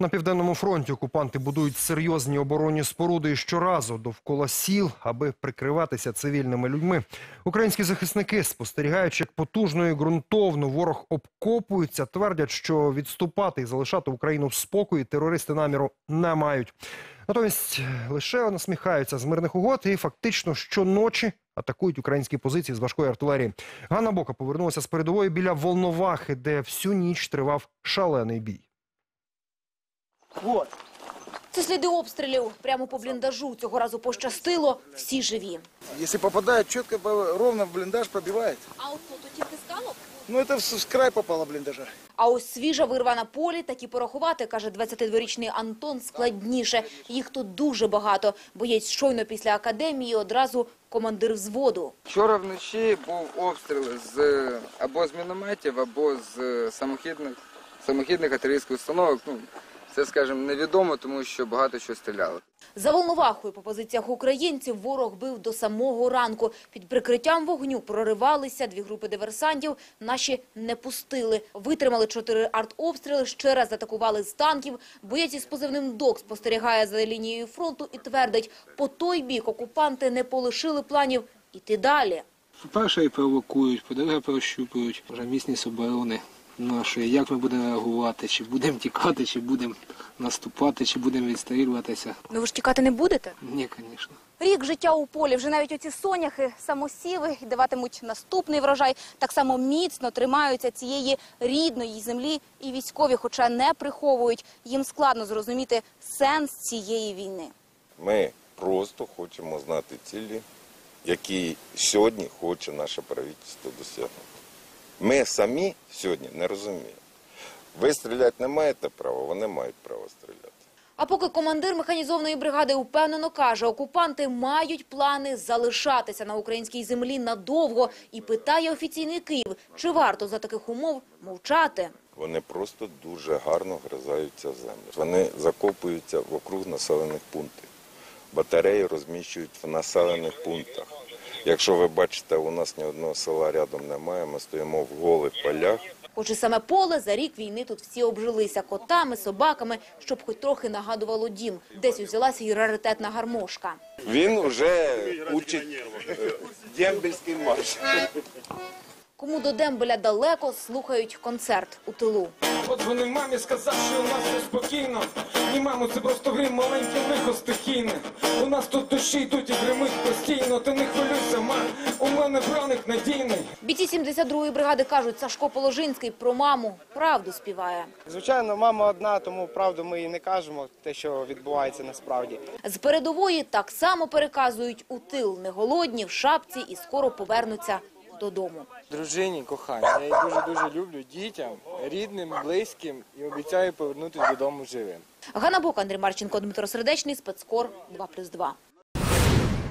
На південному фронті окупанти будують серйозні оборонні споруди щоразу довкола сіл, аби прикриватися цивільними людьми. Українські захисники, спостерігаючи, як потужно і ґрунтовно ворог обкопується, твердять, що відступати і залишати Україну в спокої терористи наміру не мають. Натомість лише насміхаються з мирних угод і фактично щоночі атакують українські позиції з важкої артилерії. Ганна Бока повернулася з передової біля Волновахи, де всю ніч тривав шалений бій. Вот. Це сліди обстрілів прямо по бліндажу. Цього разу пощастило. Всі живі. Если попадает четко, по- ровно в блиндаж, пробивает. А от тут тільки скало? Ну, это в край попало блиндажа. А ось свіжа вирва на полі, такі порахувати, каже 22-річний Антон, складніше. Їх тут дуже багато. Боєць щойно після академії одразу командир взводу. Вчора вночі був обстріл з або з мінометів, або з самохідних самохідних артилерійських установок. Ну це, скажімо, невідомо, тому що багато що стріляли. За Волновахою по позиціях українців ворог бив до самого ранку. Під прикриттям вогню проривалися дві групи диверсантів. Наші не пустили. Витримали чотири артобстріли, ще раз атакували з танків. Боєць із позивним «Док» спостерігає за лінією фронту і твердить, по той бік окупанти не полишили планів іти далі. По-перше, і провокують, по-друге, прощупують вже міцність оборони нашої. Як ми будемо реагувати, чи будемо тікати, чи будемо наступати, чи будемо відстрілюватися. Ну ви ж тікати не будете? Ні, звісно. Рік життя у полі. Вже навіть оці соняхи, самосіви і даватимуть наступний врожай. Так само міцно тримаються цієї рідної землі і військові, хоча не приховують. Їм складно зрозуміти сенс цієї війни. Ми просто хочемо знати цілі, які сьогодні хоче наше правительство досягнути. Ми самі сьогодні не розуміємо. Ви стріляти не маєте права, вони мають право стріляти. А поки командир механізованої бригади упевнено каже, окупанти мають плани залишатися на українській землі надовго і питає офіційний Київ, чи варто за таких умов мовчати. Вони просто дуже гарно гризаються в землю. Вони закопуються вокруг населених пунктів. Батареї розміщують в населених пунктах. Якщо ви бачите, у нас ні одного села рядом немає, ми стоїмо в голих полях. Хоч і саме поле за рік війни тут всі обжилися котами, собаками, щоб хоч трохи нагадувало дім. Десь узялася і раритетна гармошка. Він вже учить е, дембельський марш. Кому до Дембеля далеко, слухають концерт у тилу. Подзвонив мамі, сказав, що у нас все спокійно. Ні, мамо, це просто грим, маленьке лихо стихійне. У нас тут душі йдуть і гримить постійно. Ти не хвилюйся, ма, у мене броник надійний. Бійці 72-ї бригади кажуть, Сашко Положинський про маму правду співає. Звичайно, мама одна, тому правду ми і не кажемо, те, що відбувається насправді. З передової так само переказують у тил. Не голодні, в шапці і скоро повернуться додому. Дружині, кохання, я її дуже-дуже люблю, дітям, рідним, близьким і обіцяю повернутися додому живим. Ганна Бок, Андрій Марченко, Дмитро Сердечний, спецкор 2+,2.